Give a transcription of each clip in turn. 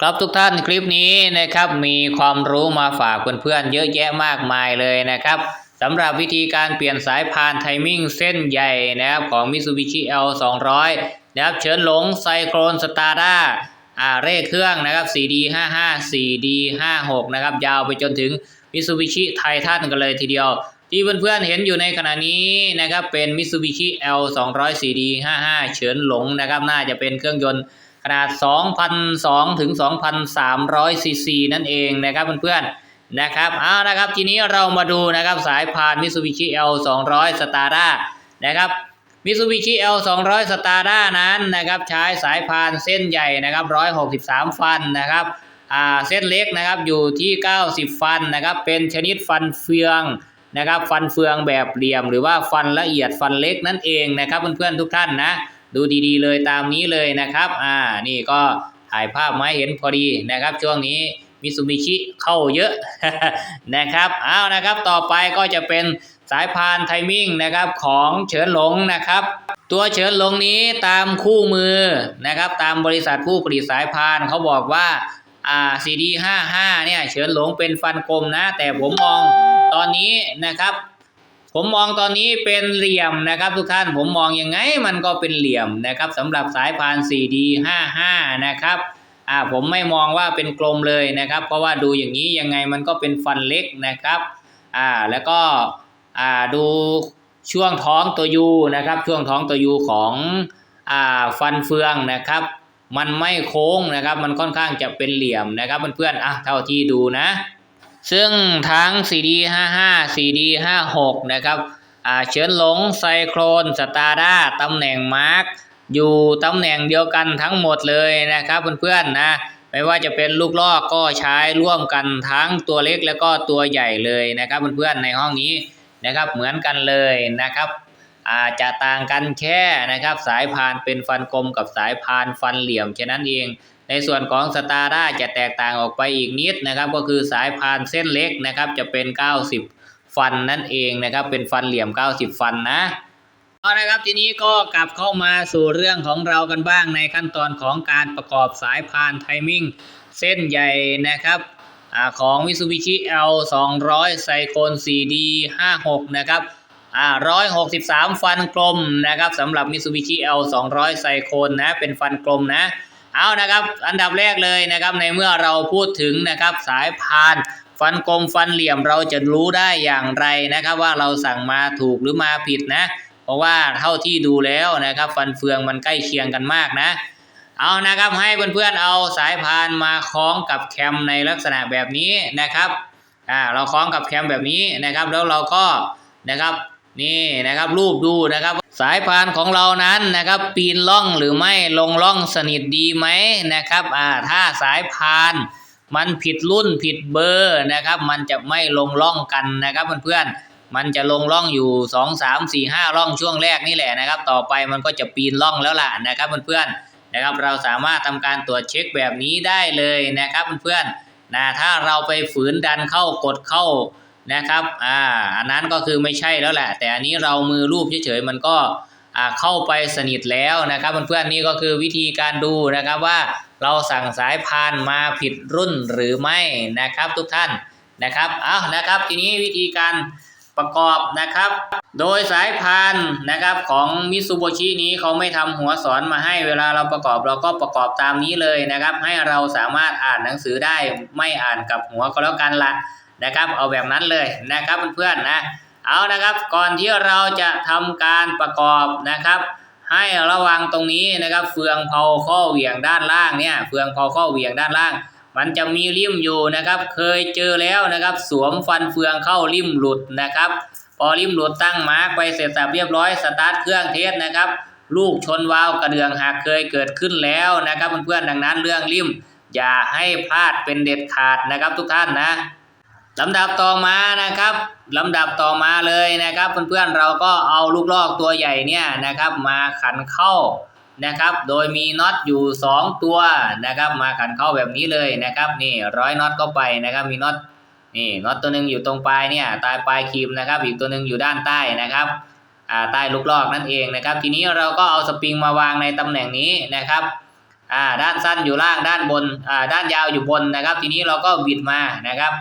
ครับทุกท่านคลิปนี้นะครับมีความรู้มาฝากเพื่อนๆเยอะแยะมากมายเลยนะครับสำหรับวิธีการเปลี่ยนสายพานไทมิ่งเส้นใหญ่นะครับของ Mitsubishi L 200นะครับเฉินหลงไซโครนสตาร์ด้าอ่าเร่เครื่องนะครับ 4D 55 4D 56นะครับยาวไปจนถึง Mitsubishi Titan กันเลยทีเดียว ที่เพื่อนๆเห็นอยู่ในขณะนี้นะครับเป็น Mitsubishi L 200 4D 55เฉินหลงนะครับน่าจะเป็นเครื่องยนต์ ขนาด 2,002 ถึง 2,300 ซีซีนั่นเองนะครับเพื่อนๆนะครับเอานะครับทีนี้เรามาดูนะครับสายพาน Mitsubishi L 200 Stara นะครับ Mitsubishi L 200 Stara นั้นนะครับใช้สายพานเส้นใหญ่นะครับ 163 ฟันนะครับอ่าเส้นเล็กนะครับอยู่ที่ 90 ฟันนะครับเป็นชนิดฟันเฟืองนะครับฟันเฟืองแบบเหลี่ยม หรือว่าฟันละเอียดฟันเล็กนั่นเองนะครับเพื่อนๆทุกท่านนะ ดูดีๆ เลยตามนี้เลยนะครับอ่านี่ก็ถ่ายภาพมาให้เห็นพอดีนะครับ ช่วงนี้มิซูบิชิเข้าเยอะนะครับเอานะครับต่อไปก็จะเป็นสายพานไทมิ่งนะครับของเฉินหลงนะครับ ตัวเฉินหลงนี้ตามคู่มือนะครับ ตามบริษัทผู้ผลิตสายพานเขาบอกว่าอ่า CD 55 เนี่ยเฉินหลงเป็นฟันกลมนะ แต่ผมมองตอนนี้นะครับ ผมมองตอนนี้เป็นเหลี่ยมนะครับ ทุกท่านผมมองยังไงมันก็เป็นเหลี่ยมนะครับสำหรับสายพาน 4D 55 นะครับอ่าผมไม่มองว่าเป็นกลมเลยนะครับ เพราะว่าดูอย่างนี้ยังไงมันก็เป็นฟันเล็กนะครับอ่าแล้วก็อ่าดูช่วงท้องตัวยูนะครับช่วงท้องตัวยูของอ่าฟันเฟืองนะครับ มันไม่โค้งนะครับ มันค่อนข้างจะเป็นเหลี่ยมนะครับเพื่อนๆอะเท่าที่ดูนะ ซึ่งทั้ง CD 55 CD 56 นะครับอ่าเฉินหลงไซโครนสตาร์ด้าตำแหน่งมาร์กอยู่ตำแหน่งเดียวกันทั้งหมดเลยนะครับเพื่อนๆนะไม่ว่าจะเป็นลูกลอกก็ใช้ร่วมกันทั้งตัวเล็กแล้วก็ตัวใหญ่เลยนะครับเพื่อนๆในห้องนี้นะครับเหมือนกันเลยนะครับอาจจะต่างกันแค่นะครับสายพานเป็นฟันกลมกับสายพานฟันเหลี่ยมแค่นั้นเอง ในส่วนของสตาร์ด้าจะแตกต่างออกไปอีกนิดนะครับก็คือสายพานเส้นเล็กนะครับจะเป็น 90 ฟันนั่นเองนะครับเป็นฟันเหลี่ยม 90 ฟันนะเอานะครับทีนี้ก็กลับเข้ามาสู่เรื่องของเรากันบ้างในขั้นตอนของการประกอบสายพานไทมิ่งเส้นใหญ่นะครับอของ Mitsubishi L 200ไซโคน 4D 56นะครับอ่า163 ฟันกลมนะครับสำหรับ Mitsubishi L 200ไซโคนนะเป็นฟันกลมนะ เอานะครับ อันดับแรกเลยนะครับ ในเมื่อเราพูดถึงนะครับสายพานฟันกลมฟันเหลี่ยมเราจะรู้ได้อย่างไรนะครับ ว่าเราสั่งมาถูกหรือมาผิดนะ เพราะว่าเท่าที่ดูแล้วนะครับ ฟันเฟืองมันใกล้เคียงกันมากนะ เอานะครับให้เพื่อนๆเอาสายพานมาคล้องกับแคมในลักษณะแบบนี้นะครับอ่าเราคล้องกับแคมแบบนี้นะครับ แล้วเราก็นะครับ นี่นะครับรูปดูนะครับ สายพานของเรานั้นนะครับ ปีนล่องหรือไม่ลงล่องสนิทดีไหมนะครับอ่าถ้าสายพานมันผิดรุ่นผิดเบอร์นะครับ มันจะไม่ลงล่องกันนะครับเพื่อนๆมันจะลงล่องอยู่สองสามสี่ห้าล่องช่วงแรกนี่แหละนะครับ ต่อไปมันก็จะปีนล่องแล้วล่ะนะครับเพื่อนๆนะครับ เราสามารถทำการตรวจเช็คแบบนี้ได้เลยนะครับเพื่อนๆนะถ้าเราไปฝืนดันเข้ากดเข้า นะครับอ่าอันนั้นก็คือไม่ใช่แล้วแหละ แต่อันนี้เรามือรูปเฉยๆมันก็อ่าเข้าไปสนิทแล้วนะครับเพื่อนๆนี่ก็คือวิธีการดูนะครับว่าเราสั่งสายพานมาผิดรุ่นหรือไม่นะครับทุกท่านนะครับเอานะครับทีนี้วิธีการประกอบนะครับ โดยสายพานนะครับของมิซูโบชินี้เขาไม่ทำหัวสอนมาให้เวลาเราประกอบเราก็ประกอบตามนี้เลยนะครับ ให้เราสามารถอ่านหนังสือได้ไม่อ่านกับหัวก็แล้วกันละ นะครับเอาแบบนั้นเลยนะครับเพื่อนๆนะเอานะครับก่อนที่เราจะทำการประกอบนะครับ ให้ระวังตรงนี้นะครับ เฟืองเผาข้อเหวี่ยงด้านล่างเนี่ยเฟืองเผาข้อเหวี่ยงด้านล่าง มันจะมีริมอยู่นะครับ เคยเจอแล้วนะครับ สวมฟันเฟืองเข้าริมหลุดนะครับ พอริมหลุดตั้งมาร์กไปเสร็จสับเรียบร้อยสตาร์ทเครื่องเทสนะครับลูกชนวาล์วกระเดื่องหักเคยเกิดขึ้นแล้วนะครับเพื่อนๆดังนั้นเรื่องริมอย่าให้พลาดเป็นเด็ดขาดนะครับทุกท่านนะ ลำดับต่อมานะครับลำดับต่อมาเลยนะครับเพื่อนๆเราก็เอาลูกลอกตัวใหญ่เนี่ยนะครับ มาขันเข้านะครับ โดยมีน็อตอยู่ 2 ตัวนะครับ มาขันเข้าแบบนี้เลยนะครับ นี่ร้อยน็อตเข้าไปนะครับ มีน็อตนี่น็อตตัวหนึ่งอยู่ตรงปลายเนี่ยตายปลายครีมนะครับ อีกตัวหนึ่งอยู่ด้านใต้นะครับอ่าใต้ลูกลอกนั่นเองนะครับ ทีนี้เราก็เอาสปริงมาวางในตำแหน่งนี้นะครับอ่าด้านสั้นอยู่ล่างด้านบนอ่าด้านยาวอยู่บนนะครับ ทีนี้เราก็บิดมานะครับ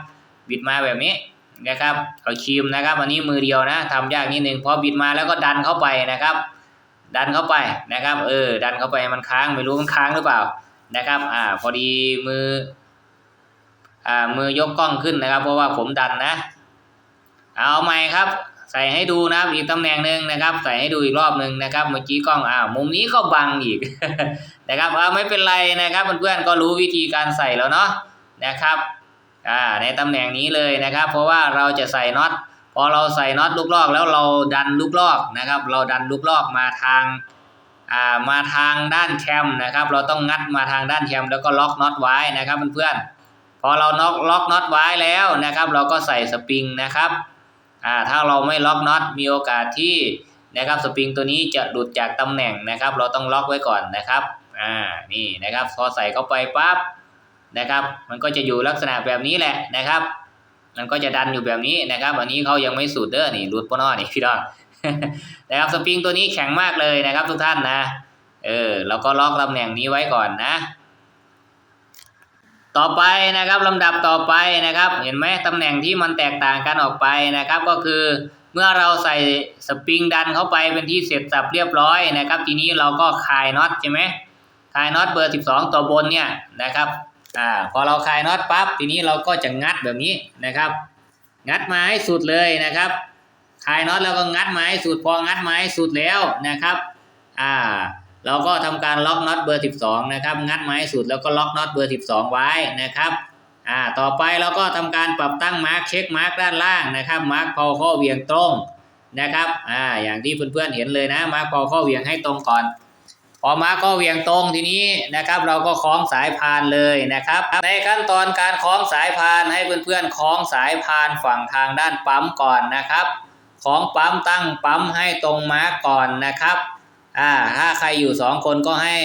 บิดมาแบบนี้นะครับเอาครีมนะครับอันนี้มือเดียวนะทำยากนิดนึงพอบิดมาแล้วก็ดันเข้าไปนะครับ ดันเข้าไปนะครับ เออ ดันเข้าไปมันค้างไม่รู้มันค้างหรือเปล่านะครับ อ่า พอดีมือ อ่า มือยกกล้องขึ้นนะครับ เพราะว่าผมดันนะ เอาใหม่ครับ ใส่ให้ดูนะครับ อีกตำแหน่งหนึ่งนะครับ ใส่ให้ดูอีกรอบหนึ่งนะครับ เมื่อกี้กล้องอ่ามุมนี้ก็บังอีกนะครับ เอาไม่เป็นไรนะครับเพื่อนๆก็รู้วิธีการใส่แล้วเนาะนะครับ อ่าในตำแหน่งนี้เลยนะครับ เพราะว่าเราจะใส่น็อตพอเราใส่น็อตลูกลอกแล้วเราดันลูกลอกนะครับ เราดันลูกลอกมาทางอ่ามาทางด้านแคมนะครับ เราต้องงัดมาทางด้านแคมแล้วก็ล็อกน็อตไว้นะครับเพื่อนๆพอเราน็อกล็อกน็อตไว้แล้วนะครับ เราก็ใส่สปริงนะครับอ่าถ้าเราไม่ล็อกน็อตมีโอกาสที่นะครับสปริงตัวนี้จะหลุดจากตำแหน่งนะครับ เราต้องล็อกไว้ก่อนนะครับอ่านี่นะครับพอใส่เข้าไปปั๊บ นะครับ มันก็จะอยู่ลักษณะแบบนี้แหละนะครับ มันก็จะดันอยู่แบบนี้นะครับ อันนี้เขายังไม่สุดเด้อนี่รุดปนอนี่พี่น้องนะครับสปริงตัวนี้แข็งมากเลยนะครับทุกท่านนะเออเราก็ล็อกตำแหน่งนี้ไว้ก่อนนะ ต่อไปนะครับลำดับต่อไปนะครับ เห็นไหมตำแหน่งที่มันแตกต่างกันออกไปนะครับ ก็คือเมื่อเราใส่สปริงดันเข้าไปเป็นที่เสร็จสับเรียบร้อยนะครับ ทีนี้เราก็คลายน็อตใช่ไหมคลายน็อตเบอร์ 12 ตัวบนเนี่ยนะครับ อ่าพอเราคลายน็อตปั๊บทีนี้เราก็จะงัดแบบนี้นะครับ งัดมาให้สุดเลยนะครับคลายน็อตแล้วก็งัดมาให้สุดพองัดมาให้สุดแล้วนะครับอ่าเราก็ทำการล็อกน็อตเบอร์ 12 นะครับงัดมาให้สุดแล้วก็ล็อกน็อตเบอร์ 12 ไว้นะครับอ่าต่อไปเราก็ทำการปรับตั้งมาร์กเช็คมาร์กด้านล่างนะครับมาร์กพอข้อเวียงตรงนะครับอ่าอย่างที่เพื่อนๆเห็นเลยนะมาร์กพอข้อเวียงให้ตรงก่อน อมากข้อเวียงตรงทีนี้นะครับ เราก็คล้องสายพานเลยนะครับ ในขั้นตอนการคล้องสายพานให้เพื่อนๆคล้องสายพานฝั่งทางด้านปั๊มก่อนนะครับคล้องปั๊มตั้งปั๊มให้ตรงมาก่อนนะครับอ่าถ้าใครอยู่สองคนก็ให้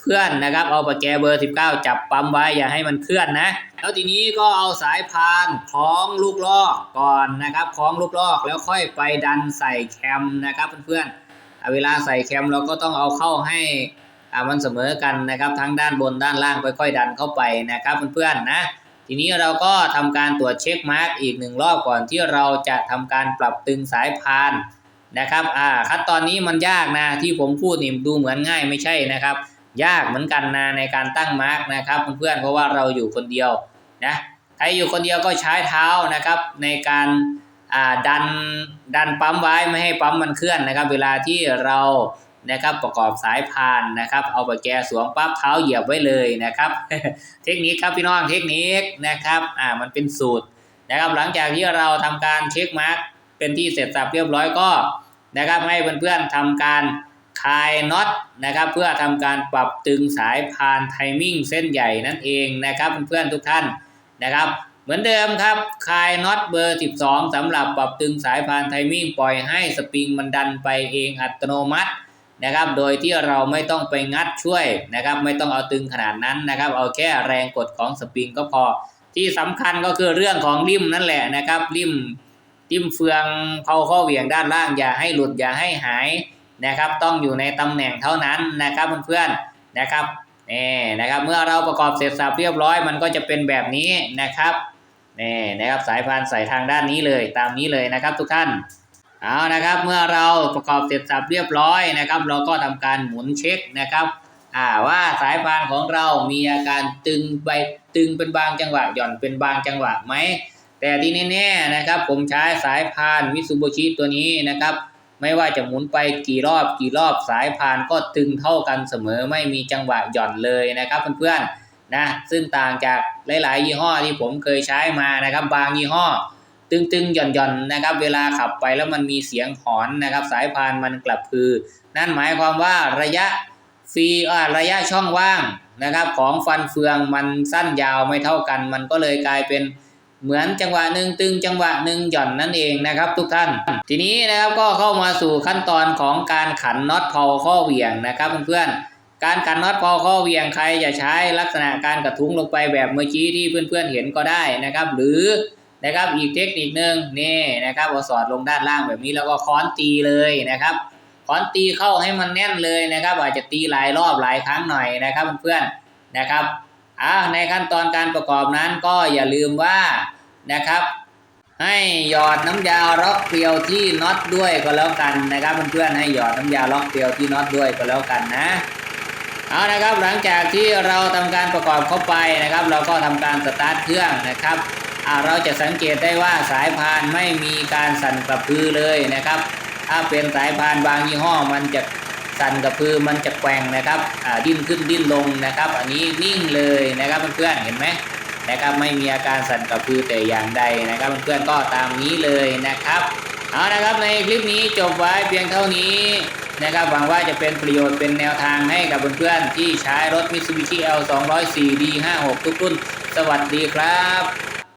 เพื่อนนะครับ เอาปากแกเบอร์ 19 จับปั๊มไว้อย่าให้มันเคลื่อนนะ แล้วทีนี้ก็เอาสายพานคล้องลูกลอกก่อนนะครับคล้องลูกลอกแล้วค่อยไปดันใส่แคมนะครับเพื่อนๆ เวลาใส่แคมเราก็ต้องเอาเข้าให้มันเสมอกันนะครับ ทั้งด้านบนด้านล่างค่อยๆดันเข้าไปนะครับเพื่อนๆนะทีนี้เราก็ทำการตรวจเช็คมาร์กอีกหนึ่งรอบก่อนที่เราจะทำการปรับตึงสายพานนะครับอ่าขั้นตอนนี้มันยากนะที่ผมพูดนี่ดูเหมือนง่ายไม่ใช่นะครับ ยากเหมือนกันนะในการตั้งมาร์กนะครับเพื่อนๆเพราะว่าเราอยู่คนเดียวนะใครอยู่คนเดียวก็ใช้เท้านะครับในการ ดันดันปั๊มไว้ไม่ให้ปั๊มมันเคลื่อนนะครับ เวลาที่เรานะครับประกอบสายพานนะครับ เอาไปแกสวมปั๊บเท้าเหยียบไว้เลยนะครับ เทคนิคครับพี่น้องเทคนิคนะครับอ่ามันเป็นสูตรนะครับ หลังจากที่เราทำการเช็คมาร์กเป็นที่เสร็จสับเรียบร้อยก็นะครับให้เพื่อนๆทำการคลายน็อตนะครับเพื่อทำการปรับตึงสายพานไทมิ่งเส้นใหญ่นั่นเองนะครับเพื่อนๆทุกท่านนะครับ เหมือนเดิมครับคลายน็อตเบอร์ 12สำหรับปรับตึงสายพานไทมิ่งปล่อยให้สปริงมันดันไปเองอัตโนมัตินะครับ โดยที่เราไม่ต้องไปงัดช่วยนะครับ ไม่ต้องเอาตึงขนาดนั้นนะครับ เอาแค่แรงกดของสปริงก็พอ ที่สำคัญก็คือเรื่องของริมนั่นแหละนะครับ ริมจิ้มเฟืองเผาข้อเหวี่ยงด้านล่างอย่าให้หลุดอย่าให้หายนะครับ ต้องอยู่ในตำแหน่งเท่านั้นนะครับเพื่อนๆนะครับนี่นะครับ เมื่อเราประกอบเสร็จสับเรียบร้อยมันก็จะเป็นแบบนี้นะครับ นี่นะครับสายพานใส่ทางด้านนี้เลยตามนี้เลยนะครับทุกท่านเอานะครับเมื่อเราประกอบเสร็จสับเรียบร้อยนะครับ เราก็ทำการหมุนเช็คนะครับว่าสายพานของเรามีอาการตึงไปตึงเป็นบางจังหวะหย่อนเป็นบางจังหวะไหมแต่ที่แน่ๆนะครับ ผมใช้สายพานมิ t ซูโบชิตัวนี้นะครับ ไม่ว่าจะหมุนไปกี่รอบกี่รอบสายพานก็ตึงเท่ากันเสมอไม่มีจังหวะหย่อนเลยนะครับเพื่อนๆนะซึ่งต่างจาก หลายๆ ยี่ห้อที่ผมเคยใช้มานะครับ บางยี่ห้อ ตึงๆหย่อนๆนะครับ เวลาขับไปแล้วมันมีเสียงหอนนะครับ สายพานมันกลับคือ นั่นหมายความว่าระยะฟรีระยะช่องว่างนะครับ ของฟันเฟืองมันสั้นยาวไม่เท่ากัน มันก็เลยกลายเป็นเหมือนจังหวะหนึ่งตึงจังหวะหนึ่งหย่อนนั่นเองนะครับ ทุกท่าน ทีนี้นะครับก็เข้ามาสู่ขั้นตอนของการขันน็อตเพาข้อเหวี่ยงนะครับเพื่อนๆ การขันน็อตพาข้อเวียงใครจะใช้ลักษณะการกระทุ้งลงไปแบบเมื่อกี้ที่เพื่อนๆเห็นก็ได้นะครับ หรือนะครับอีกเทคนิคนึงนี่นะครับเอาสอดลงด้านล่างแบบนี้แล้วก็ค้อนตีเลยนะครับขอนตีเข้าให้มันแน่นเลยนะครับ อาจจะตีหลายรอบหลายครั้งหน่อยนะครับเพื่อนๆนะครับอ่าในขั้นตอนการประกอบนั้นก็อย่าลืมว่านะครับ ให้หยอดน้ำยาล็อกเกลียวที่น็อตด้วยก็แล้วกันนะครับเพื่อนๆให้หยอดน้ำยาล็อกเกลียวที่น็อตด้วยก็แล้วกันนะ เอานะครับหลังจากที่เราทำการประกอบเข้าไปนะครับ เราก็ทำการสตาร์ทเครื่องนะครับเราจะสังเกตได้ว่าสายพานไม่มีการสั่นกระพือเลยนะครับ ถ้าเป็นสายพานบางยี่ห้อมันจะสั่นกระพือมันจะแกว่งนะครับดิ้นขึ้นดิ้นลงนะครับ อันนี้นิ่งเลยนะครับเพื่อนๆเห็นไหมนะครับไม่มีอาการสั่นกระพือแต่อย่างใดนะครับเพื่อนๆก็ตามนี้เลยนะครับเอานะครับในคลิปนี้จบไว้เพียงเท่านี้ นะครับหวังว่าจะเป็นประโยชน์เป็นแนวทางให้กับเพื่อนๆที่ใช้รถ Mitsubishi L 2 0 4 D 5 6ทุกรุ่น สวัสดีครับ